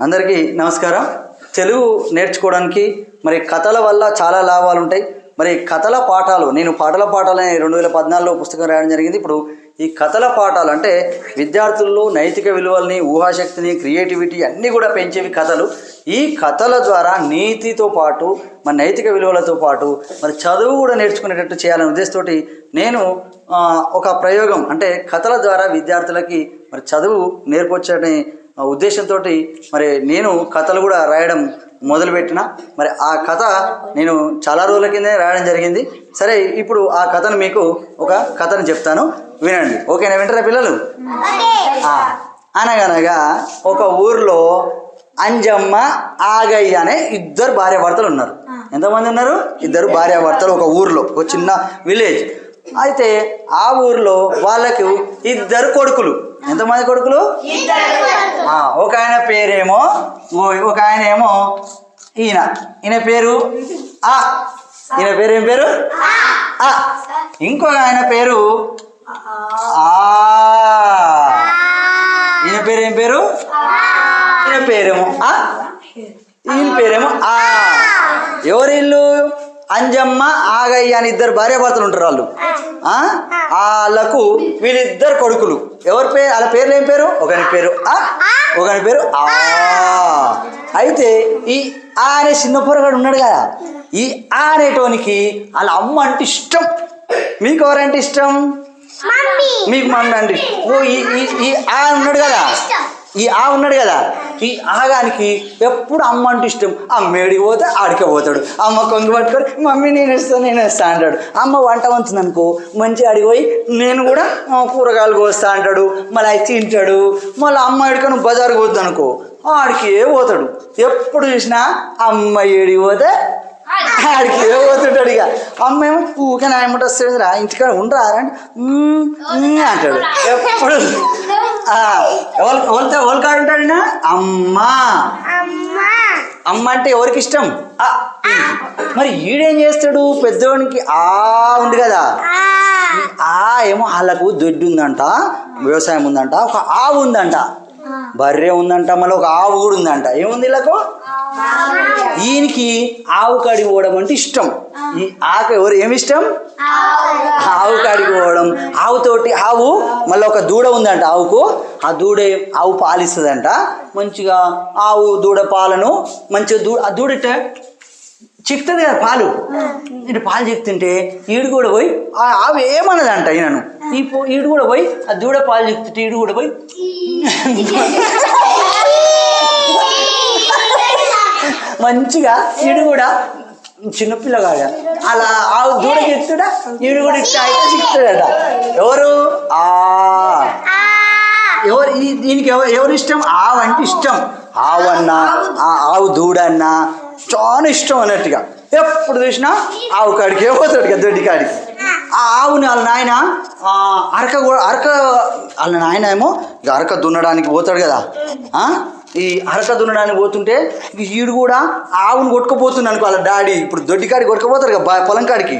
అందరికీ నమస్కారం. తెలుగు నేర్చుకోవడానికి మరి కథల వల్ల చాలా లాభాలు ఉంటాయి. మరి కథల పాఠాలు నేను పాటల పాఠాలు అనే రెండు వేల పద్నాలుగులో పుస్తకం రాయడం జరిగింది. ఇప్పుడు ఈ కథల పాఠాలు అంటే విద్యార్థుల్లో నైతిక విలువల్ని ఊహాశక్తిని క్రియేటివిటీ అన్నీ కూడా పెంచేవి కథలు. ఈ కథల ద్వారా నీతితో పాటు మన నైతిక విలువలతో పాటు మరి చదువు కూడా నేర్చుకునేటట్టు చేయాలనే ఉద్దేశంతో నేను ఒక ప్రయోగం అంటే కథల ద్వారా విద్యార్థులకి మరి చదువు నేర్పొచ్చని ఉద్దేశంతో మరి నేను కథలు కూడా రాయడం మొదలుపెట్టిన. మరి ఆ కథ నేను చాలా రోజుల కిందే రాయడం జరిగింది. సరే ఇప్పుడు ఆ కథను మీకు ఒక కథను చెప్తాను. వినండి. ఓకేనా వింటారా పిల్లలు? అనగనగా ఒక ఊర్లో అంజమ్మ ఆగయ్య అనే ఇద్దరు భార్యాభర్తలు ఉన్నారు. ఎంతమంది ఉన్నారు? ఇద్దరు భార్యాభర్తలు ఒక ఊర్లో ఒక చిన్న విలేజ్. అయితే ఆ ఊర్లో వాళ్ళకు ఇద్దరు కొడుకులు. ఎంతమంది కొడుకులు? ఒక ఆయన పేరేమో ఓ- ఒక ఆయన ఏమో ఈయన. ఈయన పేరు? ఆ. ఈయన పేరు ఏం పేరు? ఆ. ఇంకొక ఆయన పేరు? ఆ. ఈయన పేరు ఏం పేరు? ఈయన పేరేమో ఆ. ఈయన పేరేమో ఆ. ఎవరి ఇల్లు అంజమ్మ ఆగయ్య అని ఇద్దరు భార్యాభర్తలు ఉంటారు వాళ్ళు? వాళ్ళకు వీళ్ళిద్దరు కొడుకులు. ఎవరి పేరు వాళ్ళ పేర్లు ఏం పేరు? ఒకని పేరు ఆ? ఒకని పేరు ఆ. అయితే ఈ ఆ అనే చిన్న పొరగాడు ఉన్నాడు కదా ఈ ఆ అనేటోనికి వాళ్ళ అమ్మ అంటే ఇష్టం. మీకు ఎవరంటే ఇష్టం? మీకు మమ్మీ అంటే ఓ ఈ ఆ ఉన్నాడు కదా. ఈ ఆ ఉన్నాడు కదా. ఈ ఆగానికి ఎప్పుడు అమ్మ అంటే ఇష్టం. అమ్మేడికి పోతే ఆడికే పోతాడు. అమ్మ కొంగు పట్టుకొని మమ్మీ నేను ఇస్తాను నేను ఇస్తా అంటాడు. అమ్మ వంట వంతుంది అనుకో మంచి అడిగి పోయి నేను కూడా కూరగాయలు కోస్తా అంటాడు. మళ్ళీ అవి తింటాడు. మళ్ళీ అమ్మ ఎడుకొని బజార్కి పోతుంది అనుకో ఆడికి పోతాడు. ఎప్పుడు చూసినా అమ్మ ఏడికి పోతే ఆడికి ఏ పోతుంటాడు ఇక. అమ్మ ఏమో ఊకే నా ఏమంటే వస్తుంది రా ఇంటికాడ ఉండరా అంటే అంటాడు. ఎప్పుడు ఎవరు ఎవరితో ఎవరి కాడు ఉంటాడు? అమ్మ. అమ్మ. అంటే ఎవరికి ఇష్టం? ఆ, మరి ఈడేం చేస్తాడు? పెద్దోనికి ఆ ఉంది కదా. ఆ. ఏమో వాళ్ళకు దొడ్డు ఉందంట వ్యవసాయం ఉందంట ఒక ఆవు ఉందంట. బర్రె ఉందంట మళ్ళీ ఒక ఆవు కూడా ఉందంట. ఏముంది వీళ్ళకు? ఈయనకి ఆవు కాడికి పోవడం అంటే ఇష్టం. ఈ ఆకు ఎవరు? ఏమి ఇష్టం? ఆవు కాడికి పోవడం. ఆవుతోటి ఆవు మళ్ళీ ఒక దూడ ఉందంట ఆవుకు. ఆ దూడ ఆవు పాలిస్తుందంట. మంచిగా ఆవు దూడ పాలను మంచిగా దూ ఆ దూడ చిక్తుంది కదా పాలు. ఇటు పాలు చిక్తుంటే ఈడు కూడా పోయి ఆ ఆవు ఏమన్నదంట ఈయనను. ఈ ఈడు కూడా పోయి ఆ దూడ పాలు చిక్తుంటే ఈడు కూడా పోయి మంచిగా ఈడు కూడా చిన్నపిల్లగాడ అలా ఆ దూడ చెప్తుడా ఈడు కూడా ఇట్లా అయితే చిక్తాడట ఎవరు? ఆ. ఎవరు? ఈ దీనికి ఎవరు ఎవరు ఇష్టం ఆవు అంటే ఇష్టం. ఆవు అన్నా ఆ ఆవు దూడన్నా చాలా ఇష్టం అన్నట్టుగా. ఎప్పుడు చూసినా ఆవు కాడికి పోతాడు కదా దొడ్డి కాడికి. ఆ ఆవుని వాళ్ళ నాయన అరక కూడా అరక వాళ్ళ నాయన ఏమో అరక దున్నడానికి పోతాడు కదా. ఈ అరక దున్నడానికి పోతుంటే వీడు ఈడు కూడా ఆవును కొట్టుకుపోతుంది అనుకో వాళ్ళ డాడీ. ఇప్పుడు దొడ్డి కాడికి కొట్టుకుపోతారు కదా పొలం కాడికి.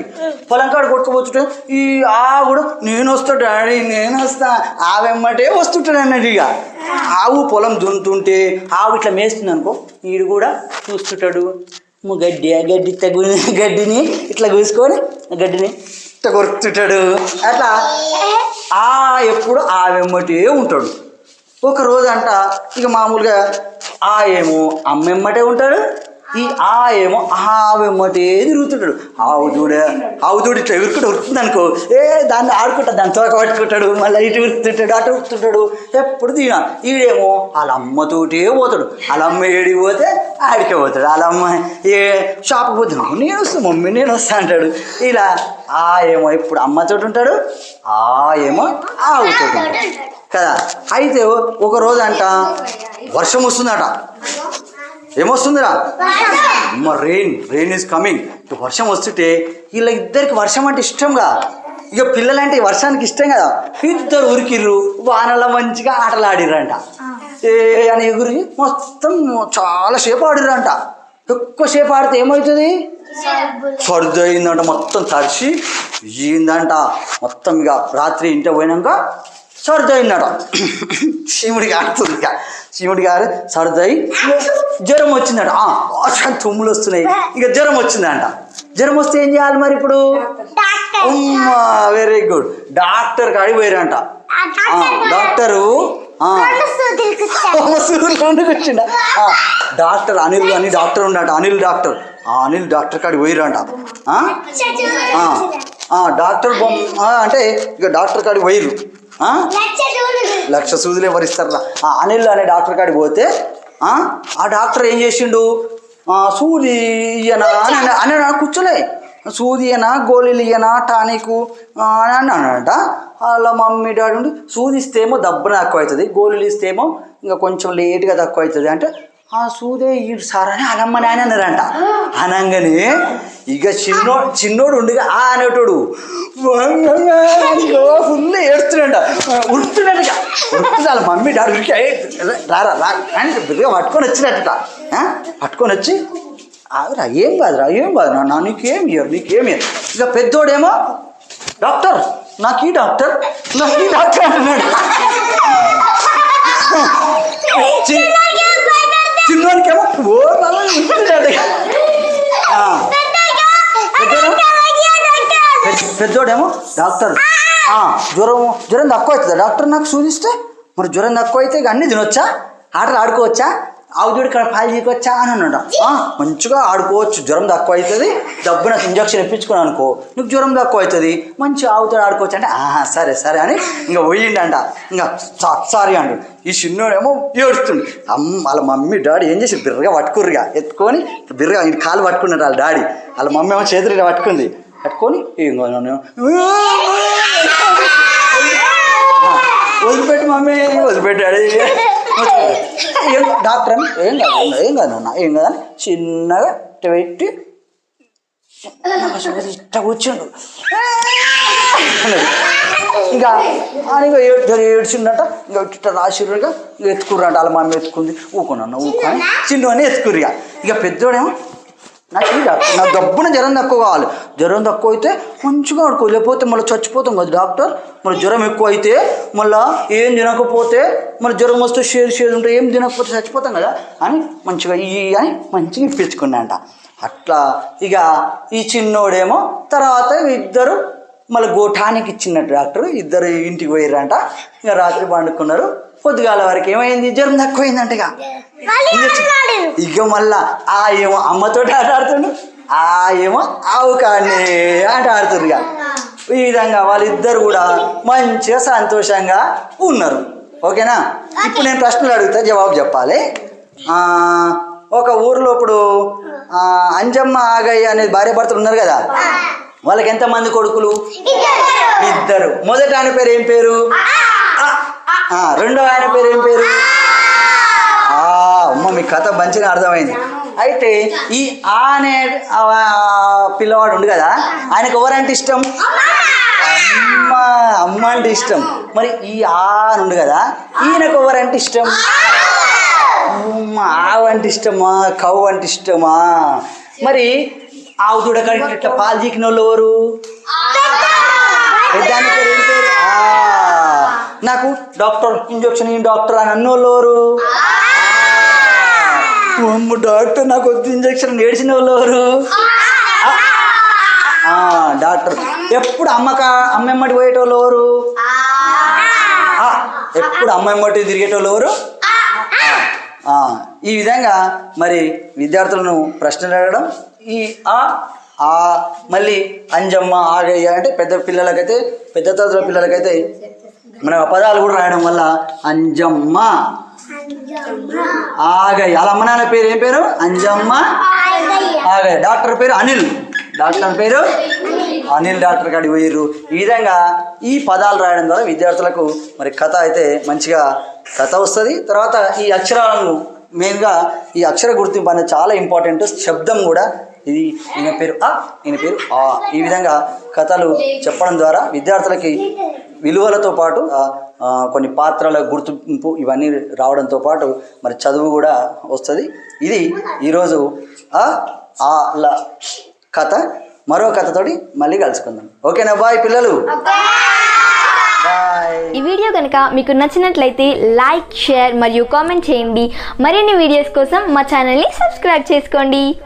పొలం కాడు కొట్టుకుపోతుంటే ఈ ఆ కూడా నేను వస్తా డాడీ నేను వస్తా. ఆవెమ్మటే వస్తుంటాడు అన్నట్టు ఇక. ఆవు పొలం దున్నుతుంటే ఆవు ఇట్లా మేస్తుంది అనుకో ఈడు కూడా చూస్తుంటాడు. గడ్డి ఆ గడ్డి తగ్గు గడ్డిని ఇట్లా కూసుకొని గడ్డిని ఇట్లా కొరుకుతుంటాడు. అట్లా ఆ ఎప్పుడు ఆ వెమ్మటే ఉంటాడు. ఒక రోజు అంట ఇక మామూలుగా ఆ ఏమో అమ్మెమ్మటే ఉంటాడు ఈ ఆ ఏమో ఆ వెమ్మటే తిరుగుతుంటాడు. ఆవు దూడ ఆవు దూడ ఇట్లా ఎగురుకుంటూ ఉరుకుతుంది అనుకో ఏ దాన్ని ఆడుకుంటా దాన్ని తోక పట్టుకుంటాడు మళ్ళీ ఇటు ఉరుకుతుంటాడు అటు ఉరుకుతుంటాడు. ఎప్పుడు దిగిన ఈడేమో వాళ్ళ అమ్మతోటే పోతాడు. వాళ్ళ అమ్మ ఏడికి పోతే ఆడికే పోతాడు. వాళ్ళ అమ్మ ఏ షాప్కి పోతున్నావు నేను వస్తాను మమ్మీ నేను వస్తా అంటాడు. ఇలా ఆ ఏమో ఇప్పుడు అమ్మతోటి ఉంటాడు ఆ ఏమో ఆవుతోటి ఉంటాడు. కదా? అయితే ఒక రోజు అంట వర్షం వస్తుందట. ఏమొస్తుందిరా? అమ్మ రెయిన్ రెయిన్ ఈజ్ కమింగ్ వర్షం వస్తుంటే వీళ్ళ ఇద్దరికి వర్షం అంటే ఇష్టంగా. ఇక పిల్లలంటే వర్షానికి ఇష్టం కదా? ఇద్దరు ఉరికిర్రు వానలో మంచిగా ఆటలాడిర్రంట. ఏ అని ఎగురి మొత్తం చాలా సేపు ఆడిర్రంట. ఎక్కువసేపు ఆడితే ఏమవుతుంది? సర్దు అయిందంట మొత్తం తడిచి ఏందంట మొత్తం ఇక రాత్రి ఇంట పోయినాక సర్దయినాడు శివుడికి ఆడుతుంది ఇక. శివుడి గారు సర్దయి జ్వరం వచ్చిందట. తుమ్ములు వస్తున్నాయి. ఇక జ్వరం వచ్చిందంట. జ్వరం వస్తే ఏం చేయాలి మరి ఇప్పుడు? అమ్మా వెరీ గుడ్ డాక్టర్ కాడికి పోయారంట. డాక్టరు కూర్చుండ డాక్టర్ అనిల్ అని డాక్టర్ ఉన్నాడు అనిల్ డాక్టర్. అనిల్ డాక్టర్ కాడికి పోయిరంట. డాక్టర్ బొమ్మ అంటే ఇక డాక్టర్ కాడికి పోయిరు? లక్ష సూదులు. ఎవరు ఇస్తారా ఆ అనిల్ అనే డాక్టర్ కాడికి పోతే ఆ డాక్టర్ ఏం చేసిండు? సూది ఇయ్యనా? అని అన్న- అని కూర్చోలే. సూది ఇయ్యనా గోళీలు ఇయ్యనా టానిక్ అని అన్నాడంట వాళ్ళ మమ్మీ డాడీ ఉండి సూది ఇస్తేమో దబ్బున తక్కువ అవుతుంది గోళీలు ఇస్తేమో ఇంకా కొంచెం లేట్గా తక్కువ అవుతుంది అంటే ఆ సూదే ఈడు సార్ అని అనమ్మ నాయన అన్నారంట అనగానే ఇక చిన్నో చిన్నోడు ఉండిగా ఆ అనేటోడు ఫుల్ ఏడుస్తున్నాడ ఉడుతున్నాడు ఇక ఉడుతుంది మమ్మీ డాడీ ఉరికి "ఏయ్, రారా రా అని బిడ్డగా పట్టుకొని వచ్చినట్ట? పట్టుకొని వచ్చి ఆవిరా ఏం కాదురా ఏం కాదు నా నీకేం ఇయ్యరు నీకేం ఇయ్యరు ఇక పెద్దోడేమో డాక్టర్ నాకు ఈ డాక్టర్ నాకు ఈ డాక్టర్ అంటున్నాడు చిన్నోనికేమో ఓ నల్ల ఉంటున్నాడు పెద్దోడేమో డాక్టర్. ఆ, జ్వరం జ్వరం తక్కువ అవుతుందా డాక్టర్ నాకు సూచిస్తే మరి జ్వరం తక్కువ అయితే ఇక అన్నీ తినొచ్చా? ఆటలు ఆడుకోవచ్చా? ఆవుజుడి ఇక్కడ పాలు చీకొచ్చా అని అన్నాడు. మంచిగా ఆడుకోవచ్చు. జ్వరం తక్కువ అవుతుంది. డబ్బున ఇంజక్షన్ ఇప్పించుకున్నాను అనుకో. నీకు జ్వరం తక్కువ అవుతుంది. మంచి ఆవుతో ఆడుకోవచ్చు అంటే ఆహా సరే సరే అని ఇంకా పోయిండంట. ఇంకా "సా- సారీ అండు. ఈ చిన్నోడేమో ఏడుస్తుండు. అమ్మ వాళ్ళ మమ్మీ డాడీ ఏం చేసి బిర్రగా పట్టుకుర్రుగా. ఎత్తుకొని బిర్రగా కాలు పట్టుకున్నాడు వాళ్ళ డాడీ. వాళ్ళ మమ్మీ ఏమో చేతులు పట్టుకుంది. పట్టుకొని. ఆ, వదిలిపెట్టు మమ్మీ వదిలిపెట్టాడు డాక్టర్? అని ఏం కాదు ఏం కాదు, ఏం నాన్న ఏం కాదు చిన్నగా పెట్టి ఇట్ట కూర్చుండు. ఇంకా ఇంకా ఏడు ఏడ్చిండట ఇంకా ఇట్ట రాసిర్రుగా ఇంకా ఎత్తుకుర్రంట వాళ్ళ మమ్మీ ఎత్తుకుంది. ఊకున్నాను ఊకొని చిన్నవన్నీ ఎత్తుకుర్రిగా ఇక పెద్దోడేమో నాకు ఈ నా డబ్బున జ్వరం తక్కువ కావాలి. జ్వరం తక్కువ అయితే మంచిగా ఆడుకో. లేకపోతే మళ్ళీ చచ్చిపోతాం కదా డాక్టర్. మరి జ్వరం ఎక్కువ అయితే మళ్ళీ ఏం తినకపోతే మళ్ళీ జ్వరం వస్తే షేర్ షేర్ ఉంటే ఏం తినకపోతే చచ్చిపోతాం కదా అని మంచిగా ఈ అని మంచిగా ఇప్పించుకున్నాంట అట్లా ఇక ఈ చిన్నోడేమో తర్వాత ఇద్దరు మళ్ళీ గోఠానికి ఇచ్చినట్టు డాక్టర్. ఇద్దరు ఇంటికి పోయారంట ఇక రాత్రి పండుకున్నారు. పొద్దుగాల వరకు ఏమైంది? జ్వరం తక్కువైందంట ఇక. ఇక మళ్ళా ఆ ఏమో అమ్మతో ఆట ఆడుతుండు ఆ ఏమో ఆవు కానీ ఆట ఆడుతురు ఇక ఈ విధంగా వాళ్ళిద్దరు కూడా మంచిగా సంతోషంగా ఉన్నారు. ఓకేనా? ఇప్పుడు నేను ప్రశ్నలు అడుగుతా జవాబు చెప్పాలి. ఒక ఊర్లో ఇప్పుడు అంజమ్మ ఆగయ్య అనేది భార్య భర్తలు ఉన్నారు కదా? వాళ్ళకి ఎంతమంది కొడుకులు? ఇద్దరు. మొదట ఆయన పేరు ఏం పేరు? రెండో ఆయన పేరు ఏం పేరు? మీ కథ మంచిగా అర్థమైంది. అయితే ఈ ఆ అనే పిల్లవాడు ఉండు కదా ఆయనకు ఎవరంటే ఇష్టం? అమ్మ అమ్మ అంటే ఇష్టం. మరి ఈ ఆ అని ఉండు కదా ఈయనకు ఎవరంటే ఇష్టం? అమ్మ ఆవు అంటే ఇష్టమా కవ్వు అంటే ఇష్టమా? మరి ఆవు దూడకాడికి ఇట్లా పాలు చీకిన వాళ్ళు ఎవరు? పెద్దాని పేరు ఏం పేరు? ఆ, నాకు డాక్టర్ ఇంజక్షన్ ఈ డాక్టర్ అని అన్నోళ్ళు ఎవరు? అమ్మ డాక్టర్ నాకు వద్దు ఇంజక్షన్ ఏడిచిన వాళ్ళు ఎవరు? డాక్టర్. ఎప్పుడు అమ్మక అమ్మమ్మటి పోయేటోళ్ళు ఎవరు? ఆ, ఎప్పుడు అమ్మమ్మటి తిరిగేటోళ్ళు ఎవరు? ఈ విధంగా మరి విద్యార్థులను ప్రశ్నలు అడగడం ఈ ఆ ఆ మళ్ళీ అంజమ్మ ఆగయ్య అంటే పెద్ద పిల్లలకైతే పెద్ద తరగతి పిల్లలకైతే మన పదాలు కూడా రాయడం వల్ల అంజమ్మ ఆగయ్య వాళ్ళ అమ్మ నాన్న పేరు ఏం పేరు? అంజమ్మ. ఆగయ్య. డాక్టర్ పేరు అనిల్. డాక్టర్ పేరు? అనిల్. డాక్టర్ కాడికి పోయిర్రు. ఈ విధంగా ఈ పదాలు రాయడం ద్వారా విద్యార్థులకు మరి కథ అయితే మంచిగా కథ వస్తుంది. తర్వాత ఈ అక్షరాలను మెయిన్గా ఈ అక్షర గుర్తింపు అనేది చాలా ఇంపార్టెంట్. శబ్దం కూడా ఇది ఈయన పేరు ఆ ఈయన పేరు ఆ. ఈ విధంగా కథలు చెప్పడం ద్వారా విద్యార్థులకి విలువలతో పాటు కొన్ని పాత్రల గుర్తింపు ఇవన్నీ రావడంతో పాటు మరి చదువు కూడా వస్తుంది. ఇది ఈరోజు ఆ ల కథ. మరో కథతోటి మళ్ళీ కలుసుకుందాం. ఓకేనా? బాయ్ పిల్లలు. బాయ్. ఈ వీడియో కనుక మీకు నచ్చినట్లయితే లైక్ షేర్ మరియు కామెంట్ చేయండి. మరిన్ని వీడియోస్ కోసం మా ఛానల్ని సబ్స్క్రైబ్ చేసుకోండి.